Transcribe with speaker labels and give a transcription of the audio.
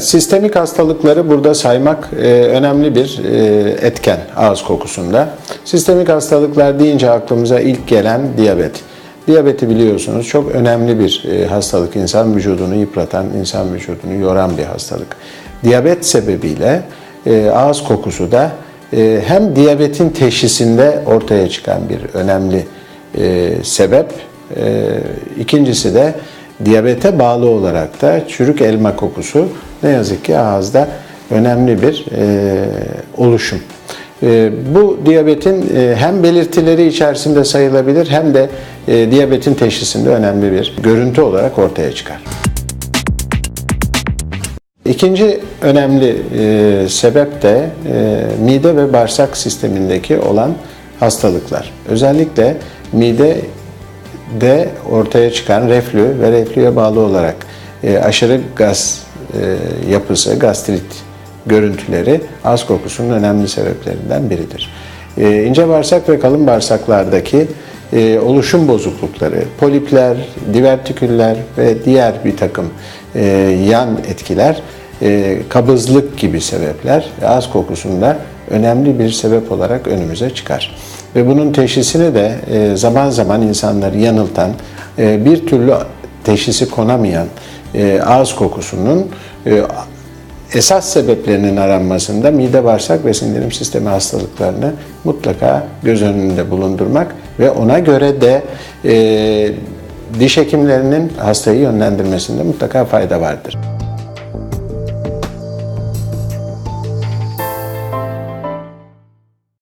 Speaker 1: Sistemik hastalıkları burada saymak e, önemli bir e, etken ağız kokusunda. Sistemik hastalıklar deyince aklımıza ilk gelen diyabet. Diyabeti biliyorsunuz çok önemli bir e, hastalık. İnsan vücudunu yıpratan, insan vücudunu yoran bir hastalık. Diyabet sebebiyle e, ağız kokusu da e, hem diyabetin teşhisinde ortaya çıkan bir önemli e, sebep, e, ikincisi de diyabete bağlı olarak da çürük elma kokusu ne yazık ki ağızda önemli bir e, oluşum. E, bu diyabetin e, hem belirtileri içerisinde sayılabilir hem de e, diyabetin teşhisinde önemli bir görüntü olarak ortaya çıkar. İkinci önemli e, sebep de e, mide ve bağırsak sistemindeki olan hastalıklar. Özellikle mide de ortaya çıkan reflü ve reflüye bağlı olarak e, aşırı gaz e, yapısı, gastrit görüntüleri ağız kokusunun önemli sebeplerinden biridir. E, ince bağırsak ve kalın bağırsaklardaki e, oluşum bozuklukları, polipler, divertiküller ve diğer bir takım e, yan etkiler, e, kabızlık gibi sebepler ağız kokusunda önemli bir sebep olarak önümüze çıkar. Ve bunun teşhisini de e, zaman zaman insanları yanıltan, e, bir türlü teşhisi konamayan e, ağız kokusunun esas sebeplerinin aranmasında mide bağırsak ve sindirim sistemi hastalıklarını mutlaka göz önünde bulundurmak ve ona göre de diş hekimlerinin hastayı yönlendirmesinde mutlaka fayda vardır.